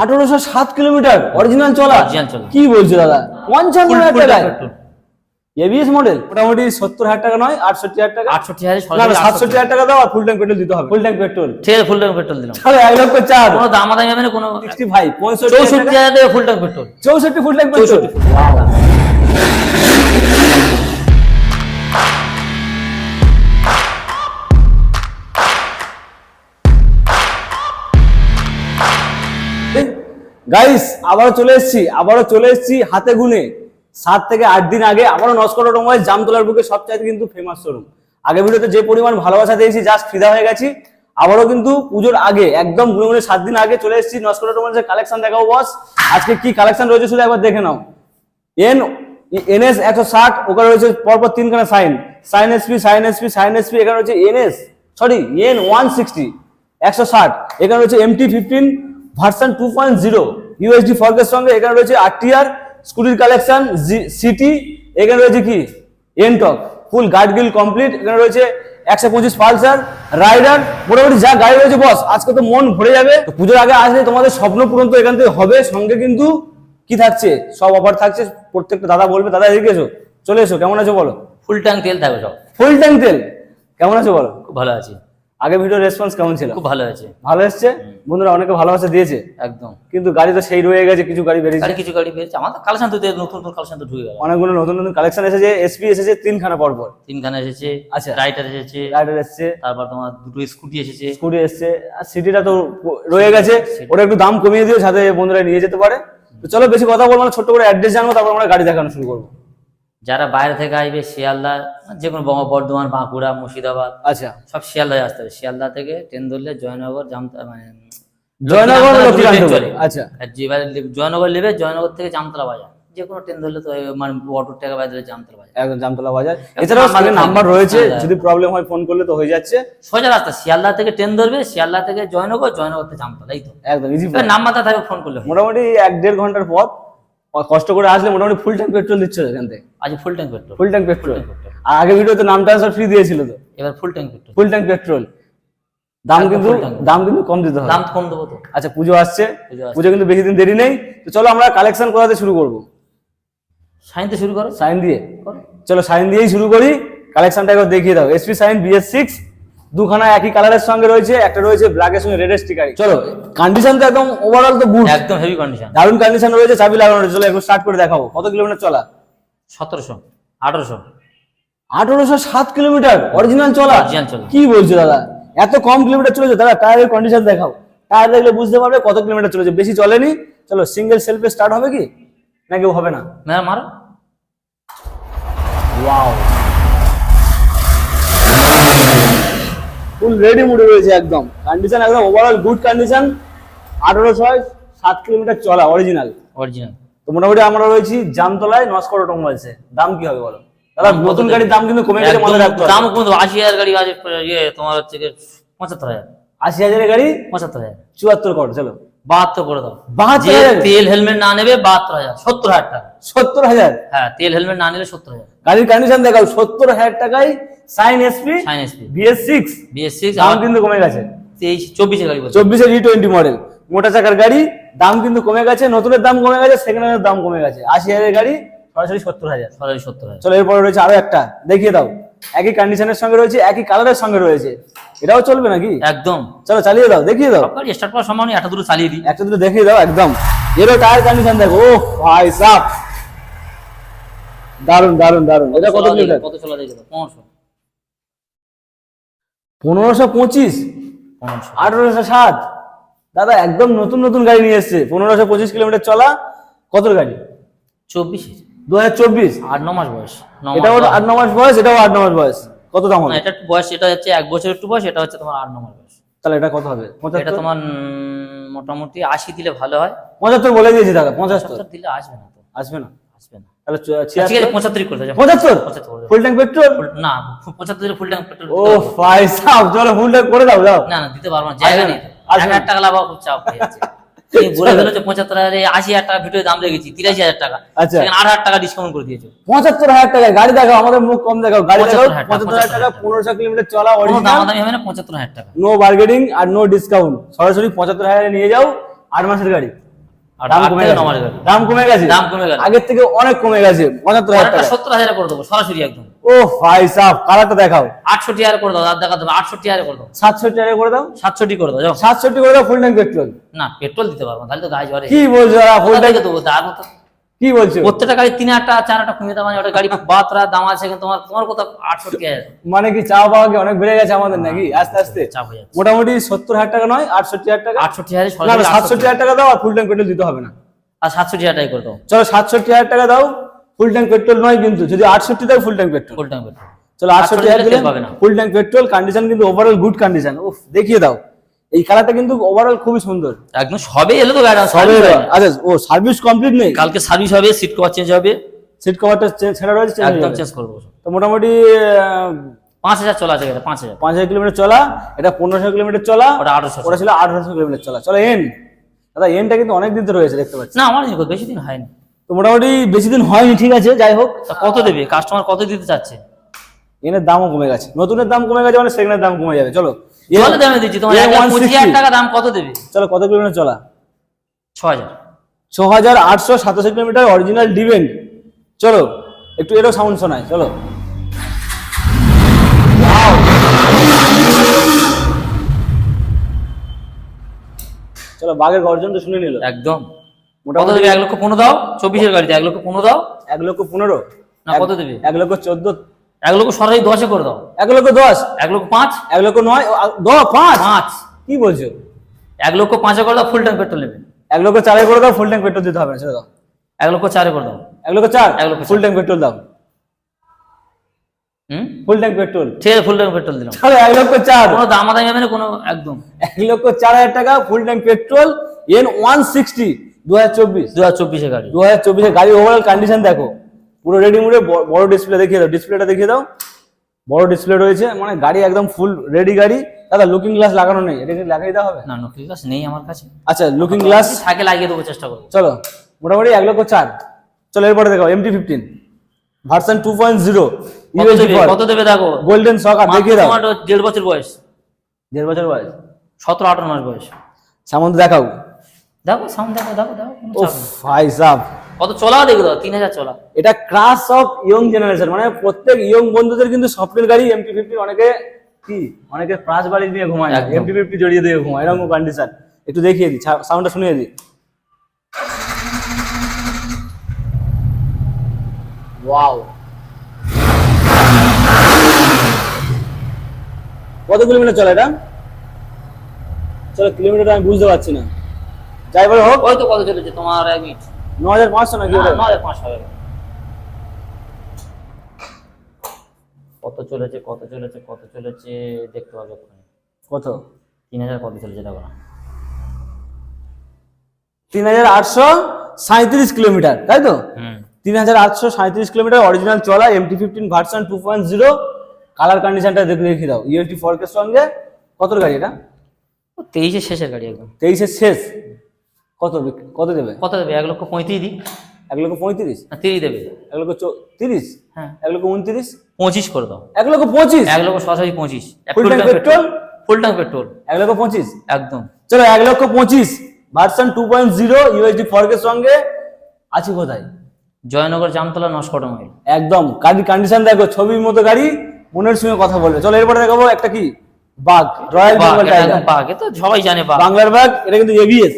আঠারোশো সাত kilometre original চলা। কি বলছো দাদা? পঞ্চান্ন হাজার টাকায়। এবিএস মডেল মোটামুটি সত্তর হাজার টাকা নয় আটষট্টি হাজার টাকা। আটষট্টি হাজার সাতষট্টি হাজার টাকা দাও আর ফুল ট্যাঙ্ক পেট্রোল দিতে হবে। ফুল ট্যাঙ্ক পেট্রোল ঠিক আছে ফুল ট্যাঙ্ক পেট্রোল দিলাম। তাহলে এক লক্ষ চার। কোনো দাম আদায় হবে না কোনো সিক্সটি ফাইভ পঁয়ষট্টি চৌষট্টি হাজার টাকা ফুল ট্যাঙ্ক পেট্রোল চৌষট্টি ফুল ট্যাঙ্ক পেট্রোল গাইস আবারও চলে এসেছি, আবারও চলে এসেছি হাতে গুনে। সাত থেকে আট দিন আগে আবারও নস্কর অটোমোবাইল জামতলার বুকে সবচাইতে কিন্তু ফেমাস শোরুম আগে ভিডিওতে যে পরিমাণ ভালোবাসা দিয়েছি জাস্ট ফিদা হয়ে গেছি। আবারও কিন্তু পুজোর আগে, একদম গুনে গুনে সাত দিন আগে চলে এসেছি নস্কর অটোমোবাইলের কালেকশন দেখাবো বস আজকে কি কালেকশন রয়েছে শুধু একবার দেখে নাও। এন এনএস একশো ষাট, ওখানে রয়েছে পরপর তিনখানা Shine Shine SP Shine SP Shine SP এখানে রয়েছে NS sorry N one sixty একশো ষাট। এখানে রয়েছে MT fifteen version two point zero USD ফর্কের সঙ্গে এখানে রয়েছে আরটিআর স্কুটির কালেকশন সিটি এখানে রয়েছে কি? এনটক ফুল গার্ড গিল কমপ্লিট এখানে রয়েছে একশো পঁচিশ পালসার রাইডার মোটামুটি যা গাড়ি রয়েছে বস আজকে তো মন ভরে যাবে। পুজোর আগে আসলে তোমাদের স্বপ্ন পূরণ তো এখান থেকে হবে সঙ্গে কিন্তু কি থাকছে? সব অফার থাকছে প্রত্যেকটা দাদা বলবে দাদা এদিকে এসো চলে এসো কেমন আছো বলো? ফুল ট্যাঙ্ক তেল থাকবে সব। ফুল ট্যাঙ্ক তেল কেমন আছো বলো? খুব ভালো আছে। আগে ভিডিও রেসপন্স কেমন ছিল? খুব ভালো আছে ভালো এসছে? বন্ধুরা অনেকে ভালোবাসা দিয়েছে। একদম। কিন্তু গাড়ি তো সেই রয়ে গেছে কিছু গাড়ি বেরিয়েছে। গাড়ি কিছু গাড়ি পেয়েছে আমাদের কালেকশন তো নতুন নতুন কালেকশন তো ঢুকে গেল। অনেকগুলো নতুন নতুন কালেকশন এসেছে। এসপি এসেছে তিনখানা পরপর। তিনখানা এসেছে আচ্ছা। রাইটার এসেছে রাইডার এসেছে। তারপর তোমার দুটো স্কুটি এসেছে। স্কুটি এসেছে। আর সিটিটা তো রয়ে গেছে। ওটা একটু দাম কমিয়ে দিও যাতে বন্ধুরা নিয়ে যেতে পারে। তো চলো বেশি কথা বলব না ছোট্ট করে অ্যাড্রেস জানব তারপর আমরা গাড়ি দেখানো শুরু করব। যারা বাইরে থেকে আসবে শিয়ালদা যে কোনো বর্ধমান বাঁকুড়া মুর্শিদাবাদ আচ্ছা। সব শিয়ালদায় আসতে হবে। শিয়ালদা থেকে ট্রেন ধরলে জয়নগর জামতলা মানে জয়নগর। আচ্ছা। জয়নগর নেবে জয়নগর থেকে জামতলা বাজার। যে কোনো ট্রেন ধরলে তো মানে অটোর টাকা বাজারে জামতলা বাজার। একদম জামতলা বাজার। এছাড়াও নাম্বার নাম্বার রয়েছে। যদি প্রবলেম হয় ফোন করলে তো হয়ে যাচ্ছে। সোজা রাস্তা শিয়ালদা থেকে ট্রেন ধরবে শিয়ালদা থেকে জয়নগর জয়নগর থেকে জামতলা এই তো। একদম ইজি নাম্বারটা থাকবে ফোন করলে মোটামুটি এক দেড় ঘণ্টার পথ। কষ্ট করে আসলে মোটামুটি ফুল ট্যাঙ্ক পেট্রোল দিচ্ছে এখান থেকে। আজ full tank petrol full tank petrol আর আগে ভিডিওতে নাম ট্রান্সফার ফ্রি দিয়েছিল তো। এবার full tank petrol full tank petrol দাম কিন্তু দাম কিন্তু কম দিতে হবে। দাম কম দেবো তো। আচ্ছা পুজো আসছে। পুজো কিন্তু বেশি দিন দেরি নেই। তো চলো আমরা কালেকশন করাতে শুরু করব। সাইনতে শুরু করো। সাইন দিয়ে। চলো সাইন দিয়েই শুরু করি। কালেকশনটা একবার দেখিয়ে দাও। এসপি সাইন বিএস সিক্স দুখানা একই কালারের সঙ্গে রয়েছে একটা রয়েছে ব্ল্যাকের সঙ্গে রেড স্টিকার চলো কন্ডিশন তো একদম ওভারঅল তো গুড একদম হেভি কন্ডিশন দারুণ কন্ডিশন রয়েছে চাবি লাগানো রয়েছে চলো একবার স্টার্ট করে দেখাবো। কত কিলোমিটার চলা? সতেরোশো আঠারোশো। আঠারোশো সাত কিলোমিটার অরিজিনাল চলা। কি বলছো দাদা? এত কম কিলোমিটার চলেছে দাদা টায়ারের কন্ডিশন দেখাও। টায়ার দেখলে বুঝতে পারবে কত কিলোমিটার চলেছে। বেশি চলেনি? চলো সিঙ্গেল সেলফে স্টার্ট হবে কি? নাকি হবে না? ম্যাম মারো। ওয়াও ফুল রেডি মুডে রয়েছে একদম। কন্ডিশন একদম ওভারঅল গুড কন্ডিশন আঠারো ছয় সাত কিলোমিটার চলা অরিজিনাল অরিজিনাল তো মোটামুটি আমরা রয়েছি জামতলায় নস্কর অটোমোবাইলসে দাম কি হবে বলো? দাদা নতুন গাড়ির দাম কিন্তু কমে গেছে মনে রাখতে দাম কম আশি হাজার গাড়ি আছে ইয়ে তোমার হচ্ছে পঁচাত্তর হাজার। আশি হাজারের গাড়ি পঁচাত্তর হাজার। চুয়াত্তর কর চলো। বাহাত্তর করে দাও। বাহাত্তর তেল হেলমেট না নেবে বাহাত্তর হাজার সত্তর হাজার টাকা। সত্তর হাজার? হ্যাঁ তেল হেলমেট না নিলে সত্তর হাজার। গাড়ির কন্ডিশন দেখাও সত্তর হাজার টাকায় Shine SP Shine SP BS six BS six দাম কিন্তু কমে গেছে। তেইশ চব্বিশের গাড়ি চব্বিশের ই টোয়েন্টি মডেল মোটা চাকার গাড়ি দাম কিন্তু কমে গেছে নতুনের দাম কমে গেছে সেকেন্ড হ্যান্ডের দাম কমে গেছে। আশি হাজারের গাড়ি সরাসরি সত্তর হাজার। সরাসরি সত্তর হাজার। চলো এরপরে রয়েছে আরও একটা। দেখিয়ে দাও। একই কন্ডিশনের সঙ্গে রয়েছে একই কালারের সঙ্গে রয়েছে। এটাও চলবে নাকি? একদম। চলো চালিয়ে দাও দেখিয়ে দাও। স্টার্ট করার সময় একটা দুটো চালিয়ে দিই। একটা দুটো দেখিয়ে দাও একদম। এরও টায়ার কন্ডিশন দেখো। ও ভাই সাপ দারুণ দারুণ দারুণ এটা কত চলা কিলোমিটার কত চলা দাও পনেরোশো পনেরোশো পঁচিশ? আঠারোশো সাত দাদা একদম নতুন নতুন গাড়ি নিয়ে এসছে। পনেরোশো পঁচিশ কিলোমিটার চলা কত গাড়ি? চব্বিশে। দু হাজার চব্বিশ। আট ন মাস বয়স। ন মাস এটাও আট ন মাস বয়স এটাও আট ন মাস বয়স। কত দাম হবে? এটা বয়স এটা হচ্ছে এক বছর একটু বয়স এটা হচ্ছে তোমার আট নম্বর বয়স। তাহলে এটা কত হবে? এটা তোমার উম, মোটামুটি আশি দিলে ভালো হয়। পঁচাত্তর বলে দিয়েছি দাদা পঁচাত্তর। দিলে আসবে না আসবে না? আসবে না। তাহলে ঠিক আছে ছিয়াত্তর করে পঁচাত্তর? পঁচাত্তর। ফুল ট্যাঙ্ক পেট্রোল না পঁচাত্তর ফুল ট্যাঙ্ক পেট্রোল ও ভাই সাহেব চলো ফুল ট্যাঙ্ক করে দাও দাও না না দিতে পারব না জায়গা নেই। এক হাজার টাকা লাভ খুব চাপ হয়ে যাচ্ছে। বলে ফেলো যে পঁচাত্তর হাজার আশি হাজার টাকা ভিডিও দাম তিরাশি হাজার টাকা। আচ্ছা। আট হাজার টাকা ডিসকাউন্ট করে দিয়েছ। পঁচাত্তর হাজার টাকা গাড়ি দেখাও আমাদের মুখ কম দেখাও। গাড়ি দেখাও পঁচাত্তর হাজার টাকা পনেরোশো কিলোমিটার চলা অরিজিনাল দামাদামি হবে না পঁচাত্তর হাজার টাকা। নো বার্গেনিং আর নো ডিসকাউন্ট সরাসরি পঁচাত্তর হাজারে নিয়ে যাও আট মাসের গাড়ি। দাম কমে গেছে। ন মাসের গাড়ি। দাম কমে গেছে? দাম কমে গেছে। আগের থেকে অনেক কমে গেছে পঁচাত্তর হাজার টাকা। সত্তর হাজার করে দেবো সরাসরি একদম। ও ভাই সাহ কালারটা দেখাও। আটষট্টি হাজারে করে দাও আর দেখা দেবো আটষট্টি হাজারে করে দাও। সাতষট্টি টাকা করে দাও? সাতষট্টি করে দাও সাতষট্টি করে দাও ফুল ট্যাঙ্ক পেট্রোল না পেট্রোল দিতে পারব তাহলে তো গাড়ি কি বলছো ফুল ট্যাঙ্ক দেবো? তার মতো কি বলছো? প্রত্যেকটা গাড়ি তিন হাজার টাকা চার কমিয়ে দাম আছে ওটা গাড়ি বাতরা দাম আছে কিন্তু তোমার তোমার কোথাও আটষট্টি হাজার মানে কি চা পাওয়া কি অনেক বেড়ে গেছে আমাদের নাকি? আস্তে আস্তে? চাপ হয়ে যাচ্ছে। মোটামুটি সত্তর হাজার টাকা নয় আটষট্টি হাজার টাকা? আটষট্টি হাজার সাতষট্টি হাজার টাকা দাও আর ফুল ট্যাঙ্ক পেট্রোল দিতে হবে না। আর সাতষট্টি হাজার টাকা করে দাও। চলো সাতষট্টি হাজার টাকা দাও ফুল ট্যাঙ্ক পেট্রোল নয় কিন্তু যদি আটষট্টি দাও full tank petrol. Full time petrol. চলো আটষট্টি হাজার দিলে ফুল ট্যাঙ্ক পেট্রোল কন্ডিশন কিন্তু ওভারঅল গুড কন্ডিশন উফ দেখিয়ে দাও। এই কালারটা কিন্তু ওভারঅল খুবই সুন্দর। একদম সবে এলো তো গাড়ি সবে আচ্ছা ও সার্ভিস কমপ্লিট নেই। কালকে সার্ভিস হবে সিট কভার চেঞ্জ হবে। সিট কভারটা চেঞ্জ ছেড়া রয়েছে একদম চেঞ্জ করব। তো মোটামুটি পাঁচ হাজার চলা আছে এটা পাঁচ হাজার। পাঁচ হাজার কিলোমিটার চলা এটা পনেরোশো কিলোমিটার চলা ওটা আঠারোশো। ওটা ছিল আঠারোশো কিলোমিটার চলা। চলো এন দাদা এনটা কিন্তু অনেক দিন ধরে রয়েছে দেখতে পাচ্ছি। না আমার বেশি দিন হয়নি। তো মোটামুটি বেশি দিন হয়নি ঠিক আছে যাই হোক। তা কত দেবে? কাস্টমার কত দিতে চাচ্ছে? এনের দামও কমে গেছে। নতুনের দাম কমে গেছে মানে সেকেন্ডের দাম কমে যাবে। চলো চলে দামে দিচ্ছি তোমার এক লাখ পঁচিশ হাজার টাকা দাম কত দেবে? চলো কত কিলোমিটার চলা? ছ হাজার ছ হাজার আটশো সাতাশি কিলোমিটার অরিজিনাল ডিভেন্ট চলো একটু এরও সাউন্ড শোনায় চলো। চলো বাঘের গর্জন তো শুনে নিল। একদম। কত মোটামুটি দেবে? এক লক্ষ পনেরো দাও চব্বিশের গাড়িতে এক লক্ষ পনেরো দাও? এক লক্ষ পনেরো। না কত দেবে? এক লক্ষ চোদ্দ এক লক্ষ সরাসরি দশে করে দাও এক লক্ষ দশ এক লক্ষ পাঁচ এক লক্ষ নয় দশ পাঁচ পাঁচ কি বলছো এক লক্ষ পাঁচে করে দাও ফুল ট্যাঙ্ক পেট্রোল নেবে এক লক্ষ চারে করে দাও ফুল ট্যাঙ্ক পেট্রোল দিতে হবে না দাও এক লক্ষ চারে করে দাও এক লক্ষ চার এক লক্ষ ফুল ট্যাঙ্ক পেট্রোল দাও হুম ফুল ট্যাঙ্ক পেট্রোল ঠিক আছে ফুল ট্যাঙ্ক পেট্রোল দিলাম চলো এক লক্ষ চার কোনো দাম আদায় হবে না কোনো একদম এক লক্ষ চার হাজার টাকা full tank petrol N one sixty দু হাজার চব্বিশ দু হাজার চব্বিশে গাড়ি দু হাজার চব্বিশে গাড়ি ওভারঅল কন্ডিশন দেখো পুরো রেডি মুডে বড় ডিসপ্লে দেখিয়ে দাও ডিসপ্লেটা দেখিয়ে দাও। বড় ডিসপ্লে রয়েছে মানে গাড়ি একদম ফুল রেডি গাড়ি। দাদা লুকিং গ্লাস লাগানো নেই এটা কি লাগিয়ে দেওয়া হবে? না নকলি গাছ নেই আমার কাছে। আচ্ছা লুকিং গ্লাস থাকে লাগিয়ে দেবো চেষ্টা করব। চলো মোটামুটি এক লক্ষ চার। চলো এরপরে দেখো MT fifteen version two point zero কত দেবে? দেখো। গোল্ডেন সকার দেখিয়ে দাও। দেড় বছর বয়স। দেড় বছর বয়স। সতেরো আঠারো মাস বয়স। সামন্ত দেখাও। দেখো সামনে দেখো দেখো দেখো ও ভাই সাহ কত চলাও দেখো দাও তিন হাজার চলা। এটা ক্রাশ অফ ইয়ং জেনারেশন মানে প্রত্যেক ইয়ং বন্ধুদের কিন্তু স্বপ্নের গাড়ি এমটি ফিফটি অনেকে কি? অনেকে প্রাস বাড়ি নিয়ে ঘুমায়। এমটি ফিফটি জড়িয়ে দিয়ে ঘুমায় এরকম কন্ডিশন একটু দেখিয়ে দিই সাউন্ডটা শুনিয়ে দিই। ওয়াও কত কিলোমিটার চলে এটা? চলো কিলোমিটার আমি বুঝতে পারছি না। যাই বলে হোক। ওই তো কত চলেছে তোমার এক মিনিট ন হাজার পাঁচশো নাকি ওটা? ন হাজার পাঁচশো হবে। কত চলেছে কত চলেছে কত চলেছে দেখতে পাবে ওখানে কত? তিন হাজার কত চলেছে দেখো না। তিন হাজার আটশো সাঁত্রিশ কিলোমিটার তাই তো? হুম। তিন হাজার আটশো সাঁত্রিশ কিলোমিটার অরিজিনাল চলা MT fifteen version two point zero colour কন্ডিশনটা দেখে দাও। ইউএসডি ফোরকের সঙ্গে। কত গাড়ি এটা? তেইশের শেষের গাড়ি একদম। তেইশের শেষ। কত কত দেবে? কত দেবে? এক লক্ষ পঁয়ত্রিশ দিই এক লক্ষ পঁয়ত্রিশ? না তিরিশ দেবে। এক লক্ষ তিরিশ? হ্যাঁ। এক লক্ষ উনত্রিশ? পঁচিশ করে দাও। এক লক্ষ পঁচিশ? এক লক্ষ সরাসরি পঁচিশ। petrol? ফুল ট্যাঙ্ক পেট্রোল এক লক্ষ পঁচিশ? একদম। চলো এক লক্ষ পঁচিশ। Version two point zero USD ফোরকের সঙ্গে। আছি কোথায়? জয়নগর জামতলা নস্কট মাইল। একদম। গাড়ির কন্ডিশন দেখো ছবির মতো গাড়ি মনের সঙ্গে কথা বলবে। চলো এরপরে দেখাবো একটা কি? বাঘ রয়্যাল বাঘ, বেঙ্গল টাইগার বাঘ, এ তো সবাই জানে বাঘ। বাংলার বাঘ এটা কিন্তু এবিএস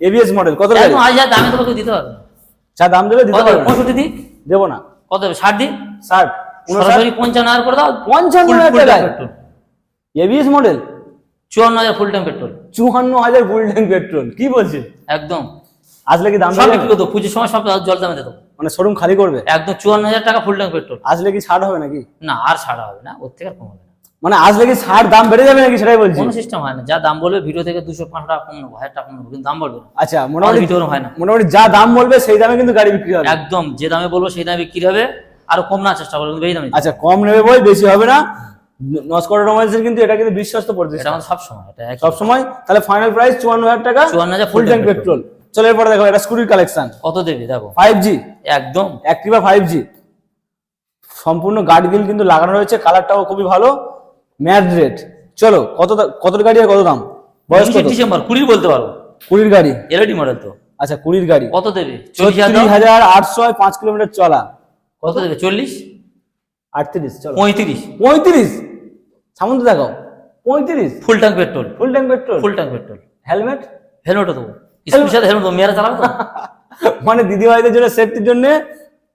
এবিএস মডেল কত আজ যা দামে তোমাকে দিতে হবে। যা দাম দেবে দিতে কত পারবে। না। পঁয়ষট্টি দিক? দেবো না। কত দেবে? ষাট দিক? ষাট। সরাসরি পঞ্চান্ন হাজার করে দাও। পঞ্চান্ন হাজার petrol। এবিএস মডেল চুয়ান্ন হাজার ফুল ট্যাঙ্ক পেট্রোল। চুয়ান্ন হাজার ফুল ট্যাঙ্ক পেট্রোল। কি বলছিস? একদম। আসলে কি দাম সব দেবে? বিক্রি করতো পুজোর সময় সব জল দামে দিত মানে শোরুম খালি করবে? একদম চুয়ান্ন হাজার টাকা ফুল ট্যাঙ্ক পেট্রোল। আসলে কি ছাড় হবে নাকি? না আর ছাড়া হবে না। ওর থেকে কম হবে মানে আসলে কি ছাড় দাম বেড়ে যাবে নাকি সেটাই বলছি। কোনো সিস্টেম হয় না। যা দাম বলবে ভিডিও থেকে দুশো পাঁচ টাকা কম নেব হাজার টাকা কম নেব কিন্তু দাম বলবে আচ্ছা মোটামুটি ভিডিও হয় না। মোটামুটি যা দাম বলবে সেই দামে কিন্তু গাড়ি বিক্রি হবে। একদম যে দামে বলব সেই দামে বিক্রি হবে আরও কম না চেষ্টা করব বেশি দামে আচ্ছা কম নেবে বই বেশি হবে না। নস্কর অটোমোবাইলসের কিন্তু এটা কিন্তু বিশ্বস্ত প্রতিষ্ঠান সব সময় এটা সব সময় তাহলে ফাইনাল প্রাইস চুয়ান্ন হাজার টাকা 54,000 ফুল ট্যাঙ্ক পেট্রোল চলো এরপরে দেখো এটা স্কুটির কালেকশন কত দেবে দেখো। ফাইভ জি একদম। অ্যাক্টিভা ফাইভ জি সম্পূর্ণ গার্ড গিল কিন্তু লাগানো রয়েছে কালারটাও খুবই ভালো। Matte red. চলো কত কত গাড়ি আর কত দাম? বয়স কত? ডিসেম্বর কুড়ি বলতে পারো। কুড়ির গাড়ি? এলইডি মডেল তো। আচ্ছা কুড়ির গাড়ি। কত দেবে? চল্লিশ হাজার। আটশো পাঁচ কিলোমিটার চলা। কত দেবে? চল্লিশ? আটত্রিশ চলো। পঁয়ত্রিশ। পঁয়ত্রিশ? সামন্ত দেখো। পঁয়ত্রিশ? Full tank petrol full tank petrol full tank petrol helmet হেলমেটও দেবো স্কুলের সাথে হেলমেট মেয়েরা চালাবো তো? মানে দিদি ভাইদের জন্য সেফটির জন্য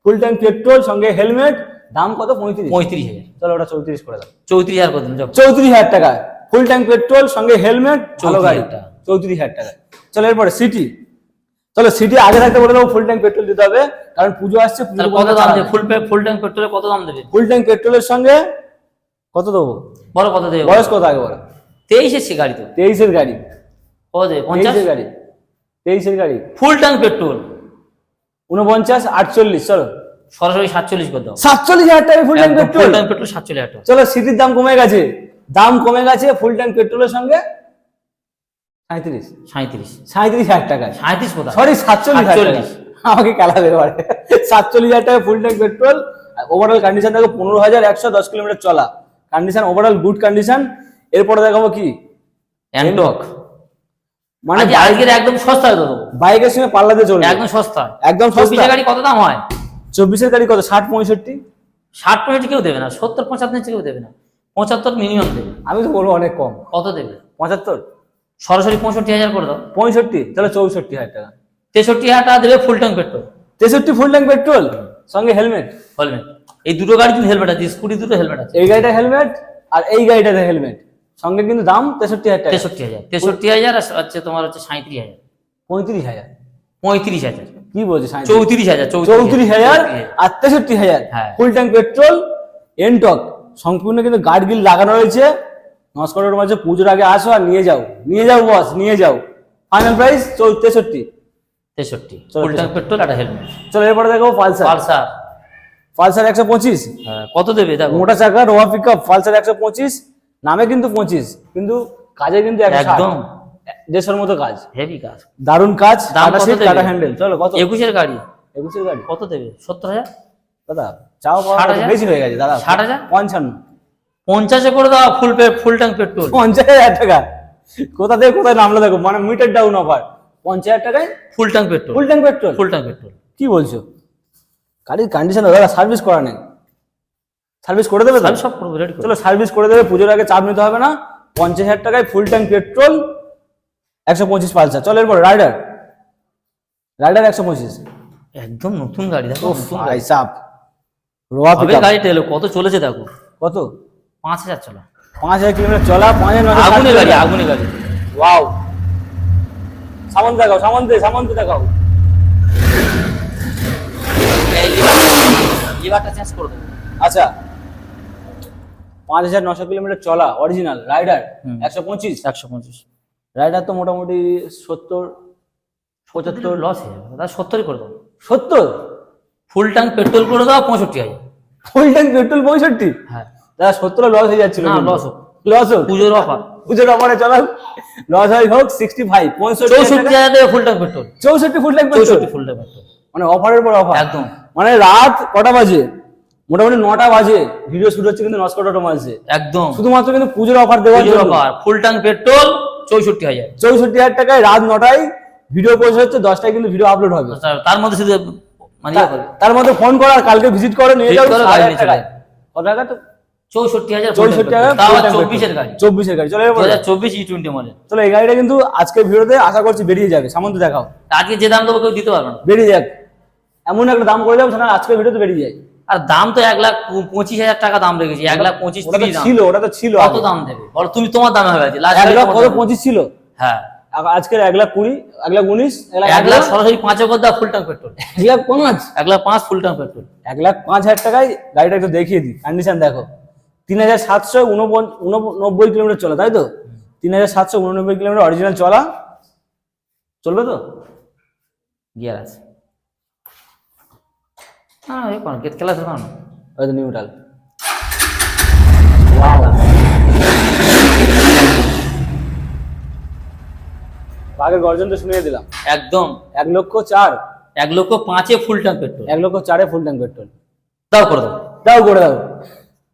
ফুল ট্যাঙ্ক পেট্রোল সঙ্গে হেলমেট দাম কত? পঁয়ত্রিশ। পঁয়ত্রিশ হাজার। চলো ওটা চৌত্রিশ করে দাও। চৌত্রিশ হাজার কত দিন চৌত্রিশ হাজার টাকা ফুল ট্যাঙ্ক পেট্রোল সঙ্গে হেলমেট ভালো 34,000 গাড়ি টাকা। চৌত্রিশ হাজার টাকা চলো এরপরে সিটি চলো সিটি আগে থাকতে বলে দেবো ফুল ট্যাঙ্ক পেট্রোল দিতে হবে। কারণ পুজো আসছে পুজো কত দাম দেবে ফুল ফুল ট্যাঙ্ক পেট্রোলের কত দাম দেবে? ফুল ট্যাঙ্ক পেট্রোলের সঙ্গে কত দেবো? বলো কত দেবে? বয়স কত আগে বলো? তেইশ এসছে গাড়ি তো। তেইশের গাড়ি। কত দেবে? পঞ্চাশ? তেইশের গাড়ি। তেইশের গাড়ি। ফুল ট্যাঙ্ক পেট্রোল উনপঞ্চাশ আটচল্লিশ চলো। সরাসরি সাতচল্লিশ করে দাও। সাতচল্লিশ হাজার টাকা full tank full petrol tank petrol সাতচল্লিশ হাজার টাকা। চলো সিটির দাম কমে গেছে। দাম কমে গেছে ফুল ট্যাঙ্ক পেট্রোলের সঙ্গে সাঁত্রিশ সাঁত্রিশ সাঁত্রিশ হাজার টাকায়। সাঁত্রিশ কোথায়? সরি সাতচল্লিশ হাজার টাকা। 47 আমাকে এবারে। সাতচল্লিশ হাজার টাকা full tank petrol overall condition দেখো পনেরো হাজার একশো দশ কিলোমিটার চলা। কন্ডিশন ওভারঅল গুড কন্ডিশন এরপরে দেখাবো কি? অ্যান্টক মানে আজকে আজকের একদম সস্তায় তো দেবো। বাইকের সঙ্গে পাল্লাতে চলবে। একদম সস্তা একদম সস্তা গাড়ি কত দাম হয়? চব্বিশের গাড়ি কত? ষাট পঁয়ষট্টি? ষাট পয়েন্ট কেউ দেবে না সত্তর পঁচাত্তর কেউ দেবে না। পঁচাত্তর মিনিমাম দেবে। আমি তো বলব অনেক কম। কত দেবে? পঁচাত্তর? সরাসরি পঁয়ষট্টি হাজার করে দাও। পঁয়ষট্টি? তাহলে চৌষট্টি হাজার টাকা। তেষট্টি হাজার টাকা দেবে ফুল ট্যাঙ্ক পেট্রোল তেষট্টি ফুল ট্যাঙ্ক পেট্রোল সঙ্গে হেলমেট হেলমেট এই দুটো গাড়ি কিন্তু হেলমেট আছে স্কুটি দুটো হেলমেট আছে। এই গাড়িটা হেলমেট আর এই গাড়িটাতে হেলমেট সঙ্গে কিন্তু দাম তেষট্টি হাজার টাকা। তেষট্টি হাজার। তেষট্টি হাজার আর হচ্ছে তোমার হচ্ছে সাঁত্রিশ হাজার। পঁয়ত্রিশ হাজার। পঁয়ত্রিশ হাজার। কি বলছে চৌত্রিশ হাজার চৌত্রিশ হাজার। আর তেষট্টি হাজার। হ্যাঁ। ফুল ট্যাঙ্ক পেট্রোল এনটক সম্পূর্ণ কিন্তু গার্ড গিল লাগানো রয়েছে। নস্করের মাঝে পুজোর আগে আসো আর নিয়ে যাও। নিয়ে যাও বস নিয়ে যাও। ফাইনাল প্রাইস তেষট্টি। তেষট্টি। চলো, ফুল ট্যাঙ্ক পেট্রোল আর হেলমেট চলো এরপরে দেখো পালসার। পালসার। পালসার একশো পঁচিশ। হ্যাঁ, কত দেবে? দেখো। মোটা চাকা রোয়া পিক আপ পালসার একশো পঁচিশ। নামে কিন্তু পঁচিশ। কিন্তু কাজে কিন্তু একদম। দেড়শোর মতো কাজ। হেভি কাজ। দারুণ কাজ টাটা সিট টাটা হ্যান্ডেল। চলো কত? একুশের গাড়ি। একুশের গাড়ি। কত দেবে? সত্তর হাজার? দাদা চাও বেশি হয়ে গেছে দাদা। ষাট হাজার? পঞ্চান্ন। পঞ্চাশে করে দাও full pay full tank petrol পঞ্চাশ হাজার টাকা? কোথা থেকে কোথায় নামলো দেখো মানে মিটার ডাউন অফার পঞ্চাশ হাজার টাকায় full tank petrol full tank petrol full tank petrol কি বলছো? গাড়ির কন্ডিশন দাদা সার্ভিস করা নেই। সার্ভিস করে দেবে সব রেডি চলো সার্ভিস করে দেবে পুজোর আগে চাপ নিতে হবে না। পঞ্চাশ হাজার টাকায় ফুল ট্যাঙ্ক পেট্রোল একশো পঁচিশ পালসার। চলো এরপর রাইডার। রাইডার একশো পঁচিশ। একদম নতুন গাড়ি দেখো ভাই। সাপ। রোয়া পিকআপ গাড়িটা এলো কত চলেছে দেখো? কত? পাঁচ হাজার চলো। পাঁচ হাজার কিলোমিটার চলা পাঁচ হাজার আগুনে গাড়ি। আগুনে গাড়ি। ওয়াও। সামন্ত দেখাও সামন্তে সামন্ত দেখাও। লিভারটা চেঞ্জ করে দেবো। আচ্ছা। পাঁচ হাজার নশো কিলোমিটার চলা অরিজিনাল রাইডার। একশো পঁচিশ। একশো পঁচিশ। রাইডার তো মোটামুটি সত্তর পঁচাত্তর লস হয়ে যাবে। তাহলে সত্তরই করে দেবো সত্তর? ফুল ট্যাঙ্ক পেট্রোল করে দাও পঁয়ষট্টি হাজার। ফুল ট্যাঙ্ক পেট্রোল পঁয়ষট্টি? হ্যাঁ। দাদা সত্তর লস হয়ে যাচ্ছিল না, loss হোক। লস হোক। পুজোর অফার পুজোর অফারে চলা। লস হয় হোক সিক্সটি ফাইভ পঁয়ষট্টি চৌষট্টি হাজার ফুল ট্যাঙ্ক পেট্রোল চৌষট্টি ফুল ট্যাঙ্ক পেট্রোল চৌষট্টি ফুল ট্যাঙ্ক পেট্রোল মানে অফারের পর অফার একদম। মানে রাত কটা বাজে? মোটামুটি নটা বাজে। ভিডিও শুট হচ্ছে কিন্তু নস্কর মাসে একদম। শুধুমাত্র কিন্তু পুজোর অফার জন্য। অফার ফুল ট্যাঙ্ক পেট্রোল চৌষট্টি হাজার। চৌষট্টি হাজার টাকায় রাত নটায় ভিডিও পৌঁছে হচ্ছে দশটায় কিন্তু ভিডিও আপলোড হবে। তার- তার মধ্যে শুধু মানে ইয়ে তার মধ্যে ফোন করা কালকে ভিজিট করে নিয়ে যাও কত টাকা তো? চৌষট্টি হাজার চব্বিশের গাড়ি। চব্বিশের গাড়ি চলে দু এবার হাজার চব্বিশ ই টোয়েন্টি মডেল চলো এই গাড়িটা কিন্তু আজকের ভিডিওতে আশা করছি বেরিয়ে যাবে। সামন্ত দেখাও। আজকে যে দাম দেবো কেউ দিতে পারবে না। বেরিয়ে যাক। এমন একটা দাম করে যাব সেটা আজকের ভিডিওতে বেরিয়ে যায় আর দাম তো এক লাখ পঁচিশ হাজার টাকা দাম রেখেছি এক লাখ পঁচিশ ছিল ওটা তো ছিল কত দাম দেবে? বলো তুমি তোমার দামে হয়ে গেছে এক লাখ কত পঁচিশ ছিল? হ্যাঁ। আজকের এক লাখ কুড়ি এক লাখ উনিশ এক লাখ সরাসরি পাঁচে করে ফুল ট্যাঙ্ক পেট্রোল এক লাখ পাঁচ। এক লাখ পাঁচ ফুল ট্যাঙ্ক পেট্রোল এক লাখ পাঁচ হাজার টাকায় গাড়িটা একটু দেখিয়ে দিই কন্ডিশন দেখো। তিন হাজার সাতশো উননব্বই কিলোমিটার চলা তাই তো? তিন হাজার সাতশো উননব্বই কিলোমিটার অরিজিনাল চলা। চলবে তো? গিয়ার আছে। হ্যাঁ এ কোন গেট খেলা কোন ওই তো নিউট্রাল আগের গর্জনটা শুনিয়ে দিলাম। একদম। এক লক্ষ চার। এক লক্ষ পাঁচে ফুল ট্যাঙ্ক পেট্রোল এক লক্ষ চারে ফুল ট্যাঙ্ক পেট্রোল দাও করে দাও। দাও করে দাও।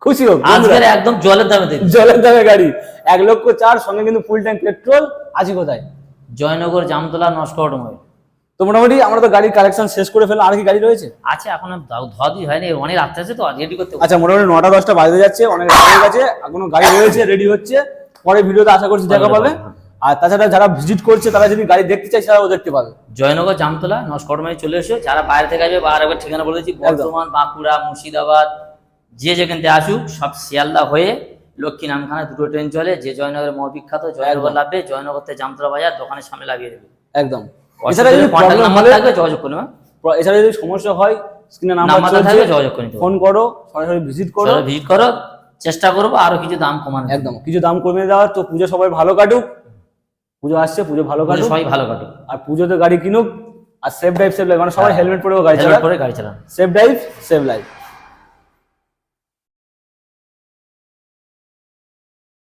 খুশি হোক আজকের একদম জলের দামে দিন জলের দামে গাড়ি। এক লক্ষ চার সঙ্গে কিন্তু ফুল ট্যাঙ্ক পেট্রোল আছে কোথায়? জয়নগর জামতলা নষ্ট অটোমোবাইল। তো মোটামুটি আমরা তো গাড়ির কালেকশন শেষ করে ফেললাম। আর কি গাড়ি রয়েছে? আছে এখন ধোয়া ধুই হয়নি অনেক রাত্রে আছে তো রেডি করতে আচ্ছা মোটামুটি নটা দশটা বাজতে যাচ্ছে অনেক হয়ে গেছে এখনও গাড়ি রয়েছে রেডি হচ্ছে। পরে ভিডিওতে আশা করছি দেখা পাবে। আর তাছাড়া যারা ভিজিট করছে তারা যদি গাড়ি দেখতে চায় সেটাও দেখতে পাবে। জয়নগর জামতলা নস্কটমাই চলে এসো। যারা বাইরে থেকে আসবে বার একবার ঠিকানা বলে দিচ্ছি বর্ধমান বাঁকুড়া মুর্শিদাবাদ যে যেখান থেকে আসুক সব শিয়ালদা হয়ে লক্ষ্মী নামখানা দুটো ট্রেন চলে। যে জয়নগরের মহাবিখ্যাত জয়নগর লাভবে জয়নগর থেকে জামতলা বাজার দোকানের সামনে লাগিয়ে দেবে। একদম। এছাড়া যদি প্রবলেম হলে থাকবে যোগাযোগ করবে এছাড়া যদি সমস্যা হয় স্ক্রিনে নাম্বার থাকবে যোগাযোগ করে ফোন করো সরাসরি ভিজিট করো। ভিজিট করো চেষ্টা করব আরও কিছু দাম কমানো একদম কিছু দাম কমিয়ে দেওয়ার তো পুজো সবাই ভালো কাটুক। পুজো আসছে পুজো ভালো কাটুক। সবাই ভালো কাটুক। আর পুজোতে গাড়ি কিনুক আর সেফ ড্রাইভ সেফ লাইফ মানে সবাই হেলমেট পরেও গাড়ি চালান। Safe drive save life